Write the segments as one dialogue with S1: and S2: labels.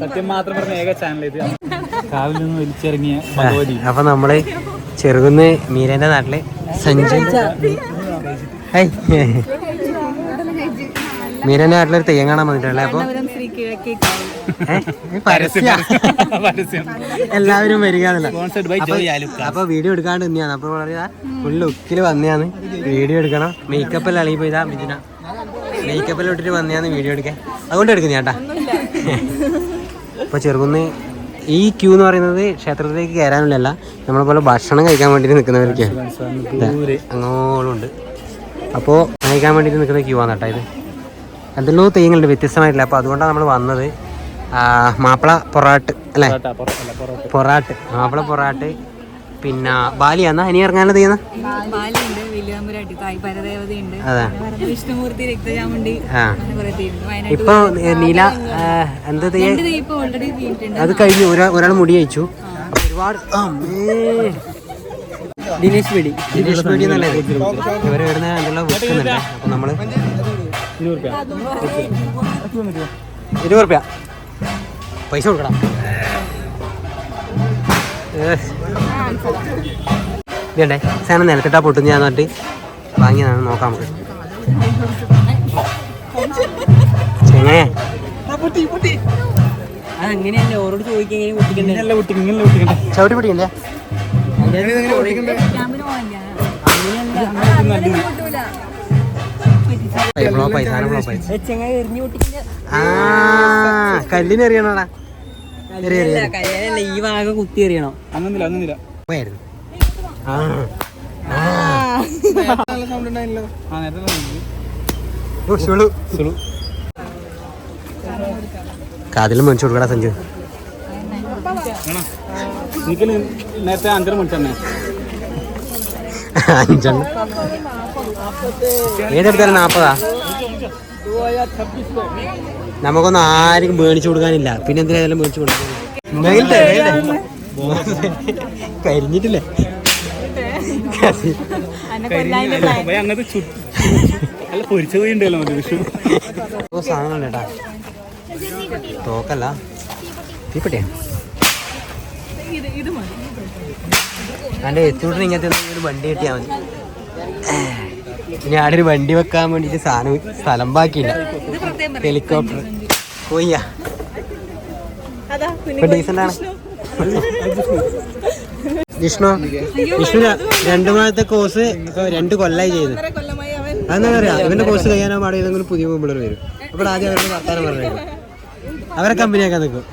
S1: സത്യം മാത്രം പറഞ്ഞ ഏക ചാനൽ ഇത്. കാവിൽ നിന്ന് വലിച്ചിറങ്ങിയ ഭഗവതി
S2: അപ്പൊ നമ്മൾ ചെറുകുന്ന് മീരന്റെ നാട്ടിൽ സഞ്ജു. മീരന്റെ നാട്ടിലൊരു തെയ്യം കാണാൻ വന്നിട്ടുള്ളേ അപ്പൊ? എല്ലാവരും വരിക എന്നല്ല. അപ്പൊ- വീഡിയോ എടുക്കാണ്ട് തന്നെയാണ് അപ്പൊ പറയാ ഫുൾ ലുക്കിൽ വന്നെയാണ് വീഡിയോ എടുക്കണം. മേക്കപ്പ് എല്ലാം അളിയിൽ പോയതാ മിഥുന. മേക്കപ്പ് എല്ലാം ഇട്ടിട്ട് വന്നയാന്ന് വീഡിയോ എടുക്കാൻ. അതുകൊണ്ട് എടുക്കുന്ന ചേട്ടാ. അപ്പൊ ചെറുകുന്ന് ഈ ക്യൂ എന്ന് പറയുന്നത് ക്ഷേത്രത്തിലേക്ക് കയറാനുള്ളതല്ല നമ്മളെ പോലെ ഭക്ഷണം കഴിക്കാൻ വേണ്ടിയിട്ട് നിൽക്കുന്നവരൊക്കെയാണ്
S1: അങ്ങോളുണ്ട്
S2: അങ്ങോളം ഉണ്ട്. അപ്പോൾ കഴിക്കാൻ വേണ്ടിയിട്ട് നിൽക്കുന്ന ക്യൂ ആണ് കേട്ടോ ഇത്. എന്തെല്ലോ തെയ്യങ്ങളുണ്ട് വ്യത്യസ്തമായിട്ടില്ല. അപ്പോൾ അതുകൊണ്ടാണ് നമ്മൾ വന്നത്. മാപ്പിള പൊറാട്ട് അല്ലേ.
S1: പൊറാട്ട്
S2: മാപ്പിള പൊറാട്ട്. പിന്നെ ബാലിയാന്ന ഇനി ഇറങ്ങാനുള്ളത് ചെയ്യുന്ന?
S3: ബാലിയുണ്ട്
S2: അതെ.
S3: വിഷ്ണുമൂർത്തി രക്തചാമുണ്ടി
S2: ഇപ്പൊ നീല എന്താ തെയ്യ
S3: ഇപ്പൊ ഓൾറെഡി
S2: അത് കഴിഞ്ഞു ഒരാ ഒരാൾ മുടി അയച്ചു ഒരുപാട് അമ്മേ. ദിനേശ് വെടി. ദിനേശ് വെടി എന്നല്ലേ വരുന്ന എന്തെല്ലാം വിൽക്കുന്നുണ്ട് അപ്പൊ നമ്മൾ.
S1: ഇരുപത് റുപ്യ
S2: പൈസ കൊടുക്കണം ഇതേ സാധനം നിലത്തിട്ടാ പൊട്ടുന്ന ഞാൻ പറഞ്ഞിട്ട് വാങ്ങിയതാണ്. നോക്കാം നമുക്ക്. ചെങ്ങേ.
S4: അങ്ങനെയല്ല ഓരോട് ചോദിക്കാൻ എങ്ങനെ പൊട്ടിക്കണ്ടേ?
S1: ഇങ്ങനെയല്ല പൊട്ടിക്ക- ഇങ്ങനെയല്ല പൊട്ടിക്കണ്ടേ?
S2: ചവിട്ടി പിടിക്കണ്ടേ ഫ്ലോപ്പായി സാധനം
S4: ചെങ്ങായി പൊട്ടിക്കണ്ട?
S2: ആ കല്ലിന്
S4: ഈ ഭാഗം കുത്തി എറിയണം?
S2: അങ്ങനില്ല.
S1: സുളു.
S2: കാതിലും മേടിച്ചു കൊടുക്കടാ സഞ്ജു.
S1: നേരത്തെ അഞ്ചര
S2: അഞ്ചെണ്ണം. ഏതെടുത്താലും നാപ്പതാ? നമുക്കൊന്നും ആരും മേടിച്ചു കൊടുക്കാനില്ല. പിന്നെ എന്തിനായാലും മേടിച്ചു കൊടുക്കാൻ? കരിഞ്ഞിട്ടില്ലേ? സാധനങ്ങൾ കേട്ടാ തോക്കല്ല. എത്തിവിട്ടിന് ഇങ്ങനത്തെ ഒരു വണ്ടി കിട്ടിയാ മതി. ഇനി ആടെ വണ്ടി വെക്കാൻ വേണ്ടിട്ട് സാധനം സ്ഥലം ബാക്കിയില്ല. ഹെലികോപ്റ്റർ. പോയ്യാ. വിഷ്ണു. വിഷ്ണു രണ്ടു മാസത്തെ കോഴ്സ് രണ്ട് കൊല്ലായി ചെയ്ത്. അതെന്താ പറയാ? ഇവന്റെ കോഴ്സ് കഴിയാനോ പാടെ പുതിയ മുമ്പിൾ വരും. അപ്പോൾ ആദ്യം അവരുടെ വർത്താനം പറഞ്ഞു അവരെ കമ്പനിയാക്കാൻ നിൽക്കും.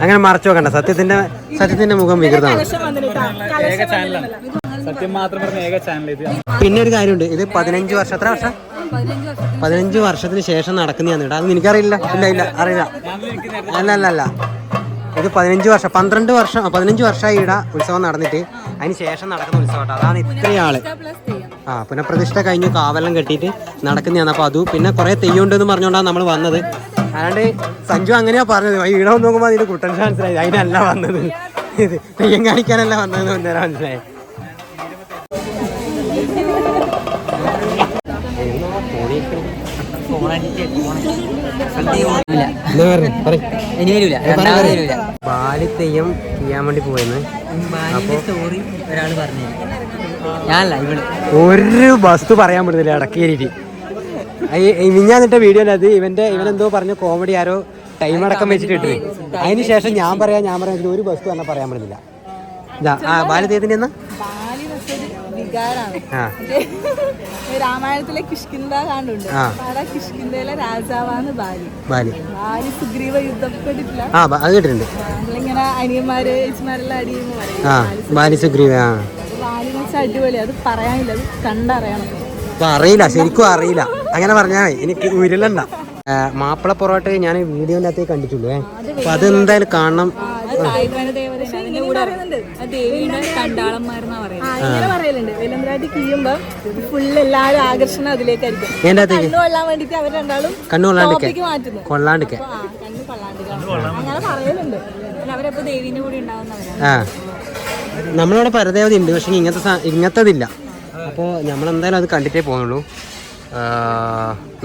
S2: അങ്ങനെ മറച്ചു വെക്കണ്ട. സത്യത്തിന്റെ സത്യത്തിന്റെ മുഖം വികൃതമാണ്. പിന്നെ ഒരു കാര്യമുണ്ട്. ഇത് പതിനഞ്ച് വർഷം. എത്ര വർഷം?
S3: പതിനഞ്ച് വർഷം
S2: പതിനഞ്ച് വർഷത്തിന് ശേഷം നടക്കുന്നതാണ് കേട്ടോ. അത് എനിക്കറിയില്ല ഇല്ല ഇല്ല. അറിയില്ല. അല്ല അല്ല അല്ല. ഇത് പതിനഞ്ച് വർഷം. പന്ത്രണ്ട് വർഷം പതിനഞ്ച് വർഷമായി ഇട ഉത്സവം നടന്നിട്ട്. അതിന് ശേഷം നടക്കുന്ന ഉത്സവം കേട്ടോ. അതാണ് ഇത്രയും ആൾ.
S3: പ്ലസ് ചെയ്യാം
S2: ആ പുനഃപ്രതിഷ്ഠ കഴിഞ്ഞു കാവെല്ലാം കെട്ടിയിട്ട് നടക്കുന്നതാണ്. അപ്പോൾ അതും പിന്നെ കുറേ തെയ്യമുണ്ടെന്ന് പറഞ്ഞുകൊണ്ടാണ് നമ്മൾ വന്നത്. അല്ലാണ്ട് സഞ്ജു അങ്ങനെയാ പറഞ്ഞത്. ഈ വന്ന് നോക്കുമ്പോൾ അതിന്റെ കുട്ടൻ മനസ്സിലായി. അതിനല്ല വന്നത്. ഇത് തെയ്യം കാണിക്കാനല്ല വന്നതെന്ന് ഒന്നേരം മനസ്സിലായി. ബാലി തെയ്യം ചെയ്യാൻ വേണ്ടി പോയെന്ന്.
S4: സ്റ്റോറി ഒരാൾ പറഞ്ഞു ഞാനല്ല ഇവൾ
S2: ഒരു വസ്തു പറയാൻ പറ്റുന്നില്ല ഇടക്കേരിട്ട് മിഞ്ഞാന്നിട്ട വീഡിയോ അത് ഇവന്റെ ഇവനെന്തോ പറഞ്ഞ കോമഡി ആരോ ടൈം അടക്കം വെച്ചിട്ട് ഇട്ടത് അതിന് ശേഷം ഞാൻ പറയാ ഞാൻ പറയാൻ ഒരു വസ്തു തന്നെ പറയാൻ പറ്റുന്നില്ല ആ ബാലദേവത്തിന്റെ എന്നാ?
S3: വികാരാണ്. രാമായണത്തിലെ കിഷ്കിന്ത കാണ്ടുണ്ട് കിഷ്കിന്തയിലെ രാജാവാണ് ബാലി.
S2: ബാലി.
S3: സുഗ്രീവ യുദ്ധപ്പെട്ടിട്ടില്ല
S2: ആ അത് കേട്ടിട്ടുണ്ട്.
S3: നമ്മളിങ്ങനെ അനിയന്മാര് ചേച്ചിമാരെല്ലാം അടിയെന്ന് പറയും.
S2: ബാലി സുഗ്രീവ
S3: അടിപൊളി. അത് പറയാനില്ല അത് കണ്ടറിയണം.
S2: അറിയില്ല ശരിക്കും അറിയില്ല. അങ്ങനെ പറഞ്ഞാ എനിക്ക് ഉരുളണ്ട. മാപ്പിള പൊറോട്ട ഞാൻ വീഡിയോന്റെ അകത്തേ കണ്ടിട്ടുള്ളൂ അപ്പൊ കാണണം.
S3: അത് എന്തായാലും കാണണം അതിന്റെ കൂടെ ആ ദേവിയുടെ കണ്ടാളന്മാരെന്നാ പറയുന്നത്. ഇങ്ങനെ പറയലുണ്ട്. വെല്ലമ്പരാട്ടി കീയുമ്പോ ഫുള്ള് എല്ലാവരും ആകർഷണം അതിലേക്കായിരിക്കും.
S2: എന്റെ അകത്തേക്ക്
S3: കണ്ണു കൊള്ളാൻ വേണ്ടിട്ട് അവർ രണ്ടാളും
S2: കണ്ണു കൊള്ളാണ്ടിരിക്കെ
S3: ടോപ്പിക്ക് മാറ്റുന്നു.
S2: കൊള്ളാണ്ടിരിക്കെ
S3: ആ.
S2: നമ്മളിവിടെ പരതേവതി ഉണ്ട് പക്ഷെ ഇങ്ങനത്തെ ഇങ്ങനത്തതില്ല. അപ്പോൾ നമ്മളെന്തായാലും അത് കണ്ടിട്ടേ പോകുന്നുള്ളൂ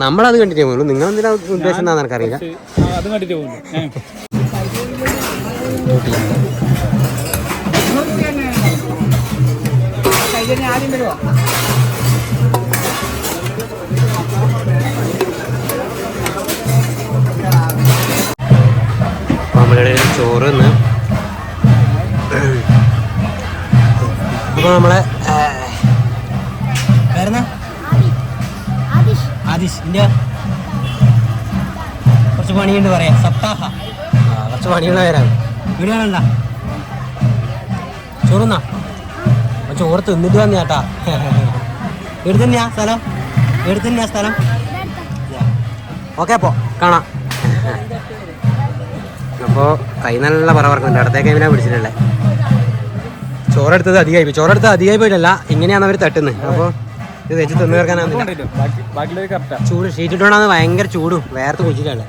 S2: നമ്മളത് കണ്ടിട്ടേ പോകുള്ളൂ നിങ്ങൾ എന്തിനാ ഉദ്ദേശം എന്താണെന്ന് എനിക്കറിയില്ല.
S1: ആദ്യം അത്
S2: പണിയുള്ള പേരാണ് വീട് കാണണ്ട ചോറുന്നാ? അപ്പൊ ചോറ് തിന്നിട്ട് വന്ന ചേട്ടാ വീട് തന്നെയാ സ്ഥലം? വീട് തന്നെയാ സ്ഥലം? ഓക്കെ അപ്പോ കാണാം. അപ്പോ കൈ നല്ല പറ പറക്കുന്നുണ്ട് അടുത്തേക്ക് എങ്ങനെയാ പിടിച്ചിട്ടുള്ളത് ചോറെടുത്തത് അധികമായി പോയി. ചോറെടുത്തത് അധികമായി പോയിട്ടല്ല ഇങ്ങനെയാണ് അവർ തട്ടുന്നത്. അപ്പോൾ ഇത് വെച്ച് തിന്നു തീർക്കാനാണ് ചൂട്. ഷീറ്റ് ഇട്ടോണ്ടാണ് ഭയങ്കര ചൂടും. വേർത്ത് കുച്ചിട്ടല്ലേ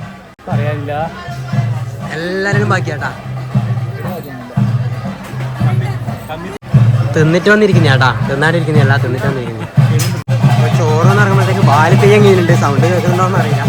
S1: പറയാനില്ല
S2: എല്ലാവരും ബാക്കിയാട്ടാ. തിന്നിട്ട് വന്നിരിക്കുന്ന ചേട്ടാ തിന്നാണ്ടിരിക്കുന്നല്ല തിന്നിട്ട് വന്നിരിക്കുന്നത് ചോറ് എന്ന് ഇറങ്ങുമ്പോഴത്തേക്ക് ബാൽ തെയ്യം കീഴുണ്ട് സൗണ്ട് കേൾക്കുന്നുണ്ടോന്ന് അറിയില്ല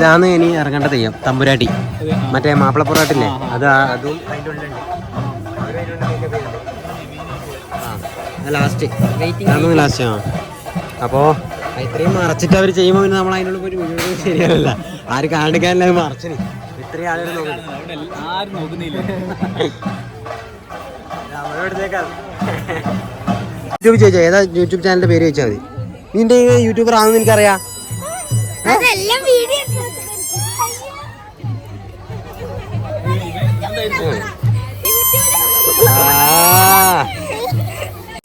S2: ഇതാണ് ഇനി ഇറങ്ങേണ്ട തെയ്യം തമ്പുരാട്ടി. മറ്റേ മാപ്പിള പൊറാട്ടില്ലേ അത് അതും അതിന്റെ ഉള്ളിലുണ്ട്. ലാസ്റ്റ് അതാണ് ലാസ്റ്റ് ആ. അപ്പോൾ ഇത്രയും മറച്ചിട്ട് അവർ ചെയ്യുമ്പോൾ പിന്നെ നമ്മൾ അതിനുള്ള ഒരു വീഡിയോ ശരിയല്ല ആര് കാണിക്കാനല്ല മറച്ചിന്. ഇത്രയും ആളുകൾ നോക്കുന്നു. യൂട്യൂബ് ചോദിച്ചാൽ ഏതാ യൂട്യൂബ് ചാനലിന്റെ പേര് ചോദിച്ചാൽ മതി. നിന്റെ യൂട്യൂബർ ആണെന്ന് എനിക്കറിയാം.
S5: അതെല്ലാം വീഡിയോ
S2: ആ.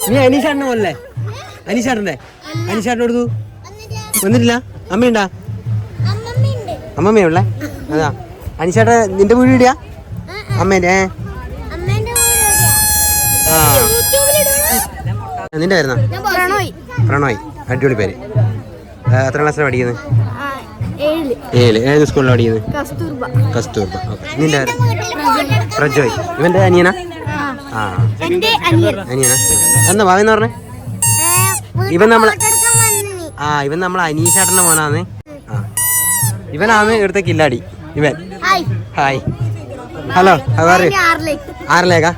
S2: നീ അനീഷാട്ടിനെ പോലെ അനീഷാട്ടന്റെ അനീഷാട്ടിനെ കൊടുത്തു. വന്നിട്ടില്ല? അമ്മയുണ്ടാ? അമ്മമ്മയുള്ള അതാ. അനീഷാട്ട നിന്റെ വീട് ഇടിയാ അമ്മേന്റെ ആ. നിന്റെ ആയിരുന്നോ
S5: ഞാൻ പ്രണോയ്.
S2: പ്രണോയ്. അടിപൊളി പേര്. എത്ര ക്ലാസ്സിലാണ് പഠിക്കുന്നത് ഏഴ് ഏത് സ്കൂളിലാണ് പഠിക്കുന്നത്
S5: കസ്തൂർബ.
S2: കസ്തൂർബ. ഓക്കെ. നിന്റെ? പ്രജോയ് ഇവന്റെ അനിയനാ? ആ. അനിയനാ? എന്നാ ഭാവി എന്ന് പറഞ്ഞേ ഇവൻ നമ്മളെ ആ ഇവൻ നമ്മളെ അനീഷേട്ടന്റെ മോനാന്ന്. ആ. ഇവനാണ് ഇവിടുത്തെ കില്ലാടി. ഇവൻ.
S5: ഹായ്.
S2: ഹലോ
S5: ആറിലേക്ക്?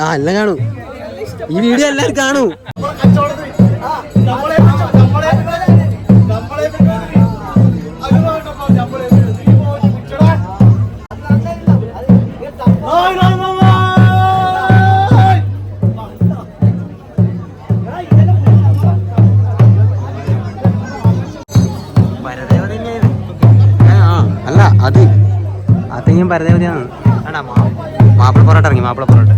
S2: ആ എല്ലാം കാണൂ. ഈ വീഡിയോ എല്ലാരും കാണൂ. അല്ല അത് അത് ഞാൻ പരദേവതയാണ് മാപ്പിള പൊറോട്ട ഇറങ്ങി മാപ്പിള പൊറോട്ട.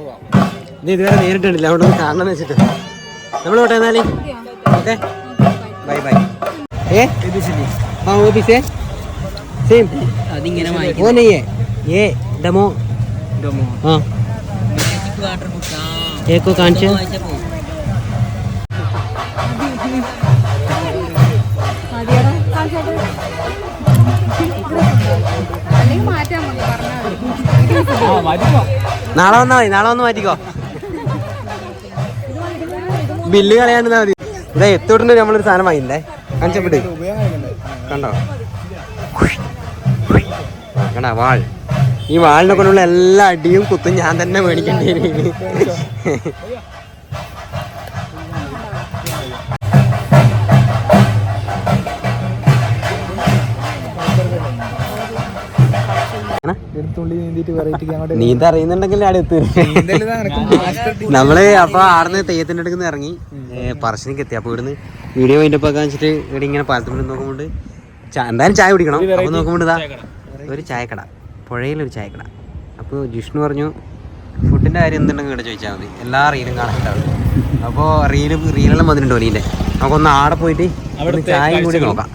S2: ഇത് ഇതുവരെ നേരിട്ടില്ല അവിടെ ഒന്ന് കാണണം വെച്ചിട്ട്. നമ്മൾ പോട്ടെ എന്നാലേ? ഓക്കെ. ബൈ ബൈ ഏ? ഓഫീസേ? സെയിം
S4: അതിങ്ങനെ
S3: ഓ ഏ ഡമോ ഡമോ ആ. ഏക്കോ കാണിച്ചു?
S2: നാളെ വന്നാ മതി നാളെ വന്ന് മാറ്റിക്കോ. ബില്ല് കളയാണ്ടാ മതി. ഇതാ എത്തോട്ടുണ്ട് നമ്മളൊരു സാധനം വാങ്ങിയില്ലേ? കാണിച്ചപ്പെട്ട് കണ്ടോ? കണ്ടാ? വാൾ. ഈ വാളിനെ കൊണ്ടുള്ള എല്ലാ അടിയും കുത്തും ഞാൻ തന്നെ മേടിക്കേണ്ടി വരും നീന്ത അറിയുന്നുണ്ടെങ്കിൽ അവിടെ എത്തും നമ്മൾ അപ്പൊ ആടുന്ന് തെയ്യത്തിന്റെ അടുക്കുന്ന ഇറങ്ങി. പറശ്ശിനിക്ക് എത്തി. അപ്പൊ ഇവിടുന്ന് വീഡിയോ അതിന്റെ ഒക്കെ വെച്ചിട്ട് ഇവിടെ ഇങ്ങനെ പാലത്തുമ്പോൾ നോക്കുമ്പോൾ എന്തായാലും ചായ കുടിക്കണം. അപ്പൊ നോക്കുമ്പോൾ ഇതാ ഒരു ചായക്കട. പുഴയിലൊരു ചായക്കട. അപ്പോൾ ജിഷ്ണു പറഞ്ഞു ഫുഡിന്റെ കാര്യം എന്തുണ്ടെങ്കിൽ ഇവിടെ ചോദിച്ചാൽ മതി. എല്ലാ റീലും കാണാനുണ്ടാവും. അപ്പോൾ റീലും റീലെല്ലാം വന്നിട്ടുണ്ട് ഒലീന്റെ നമുക്കൊന്ന് ആടെ പോയിട്ട് ചായ ചായയും കൂടി നോക്കാം.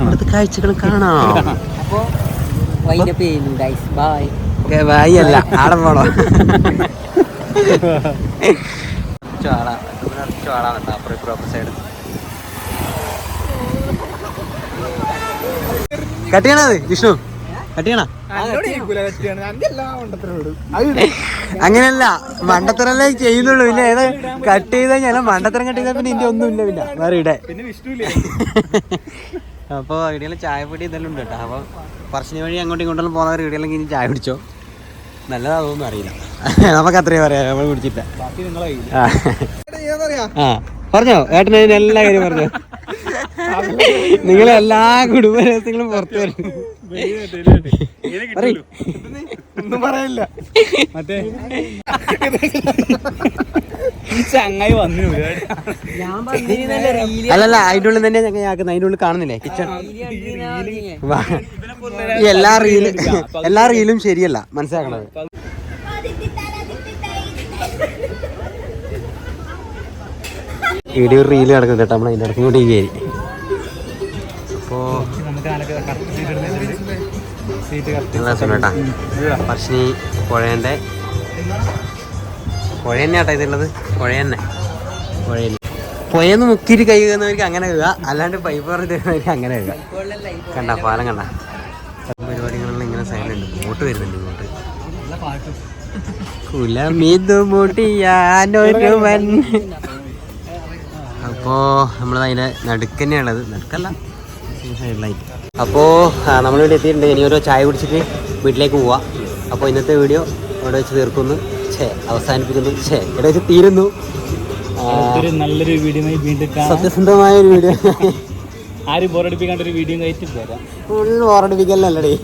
S2: അവിടുത്തെ കാഴ്ചകൾ കാണാം.
S4: അപ്പോൾ ഗൈസ് ബൈ
S2: ഓക്കെ ബായി അല്ല. ആടെ പോണോ? ചോള ചോള അപ്പുറം ഇപ്പുറം അപ്പുറം സൈഡ് കട്ട് ചെയ്യണത് വിഷ്ണു? കട്ട് ചെയ്യണ അങ്ങനെയല്ല. മണ്ടത്തരല്ലേ ചെയ്യുന്നുള്ളൂ. പിന്നെ ഏതാ കട്ട് ചെയ്താൽ ഞാൻ മണ്ടത്തരം കട്ട് ചെയ്താൽ പിന്നെ ഇന്റെ ഒന്നുമില്ല. പിന്നെ വേറെ ഇവിടെ
S1: പിന്നെ വിഷ്ണുല്ലേ
S2: അപ്പോൾ ഇവിടെയെല്ലാം ചായപ്പൊടി ഇതെല്ലാം ഉണ്ട് കേട്ടോ. അപ്പോൾ പറശ്ശിനി വഴി അങ്ങോട്ടും ഇങ്ങോട്ടും പോകുന്നവർ ഇവിടെയെല്ലാം ഇനി ചായ പിടിച്ചോ നല്ലതാതൊന്നും അറിയില്ല. നമുക്ക് അത്രയും പറയാം. നമ്മൾ കുടിച്ചില്ല. ആ. പറഞ്ഞോ? ഏട്ടൻ അതിന് എല്ലാ കാര്യം പറഞ്ഞോ? നിങ്ങളെ എല്ലാ കുടുംബ രഹസ്യങ്ങളും പുറത്തു വരും.
S6: ഒന്നും പറയാനില്ല
S1: മറ്റേ. ഈ ചങ്ങായി വന്നു
S2: അല്ലല്ല അതിന്റെ ഉള്ളിൽ തന്നെ ഞങ്ങൾ ആക്കുന്നത് അതിന്റെ ഉള്ളിൽ കാണുന്നില്ലേ? കിച്ചൺ എല്ലാ റീലും എല്ലാ റീലും ശരിയല്ല മനസ്സിലാക്കണത്. വീഡിയോ റീൽ നടക്കുന്നു കേട്ടോ നമ്മൾ അതിന്റെ ഇടയ്ക്ക് കൂടി കയറി. അപ്പോൾ നല്ല കേട്ടാ. പറശ്ശിനി പുഴേന്റെ പുഴ തന്നെ കേട്ടോ ഇതുള്ളത്. പുഴ തന്നെ പുഴയിൽ പുഴയെന്ന് മുക്കിയിട്ട് കൈ കഴുകുന്നവർക്ക് അങ്ങനെ കഴുകുക അല്ലാണ്ട് പൈപ്പ് പറഞ്ഞ് തരുന്നവർക്ക് അങ്ങനെ കഴുകുക കണ്ട പാലം കണ്ട. പരിപാടികളെല്ലാം ഇങ്ങനെ സൈഡിലുണ്ട് ബോട്ട് വരുന്നുണ്ട് ഇങ്ങോട്ട്. അപ്പോ നമ്മൾ നടുക്കന്നെയാണത് നടുക്ക് തന്നെയാണത് നടുക്കല്ല. സൈഡിലായിട്ട് അപ്പോൾ നമ്മളിവിടെ എത്തിയിട്ടുണ്ട്. ഇനി ഓരോ ചായ കുടിച്ചിട്ട് വീട്ടിലേക്ക് പോവാം. അപ്പോൾ ഇന്നത്തെ വീഡിയോ ഇവിടെ വെച്ച് തീർക്കുന്നു. ഛേ അവസാനിപ്പിക്കുന്നു. ഛേ ഇവിടെ വെച്ച് തീരുന്നു.
S1: നല്ലൊരു വീഡിയോ
S2: സത്യസന്ധമായ ഒരു വീഡിയോ.
S1: ആരും ബോറടിപ്പിക്കാണ്ട് ഒരു വീഡിയോ കഴിച്ചിട്ട് വരാം.
S2: ഫുൾ ഓർഡിപ്പിക്കലല്ലേ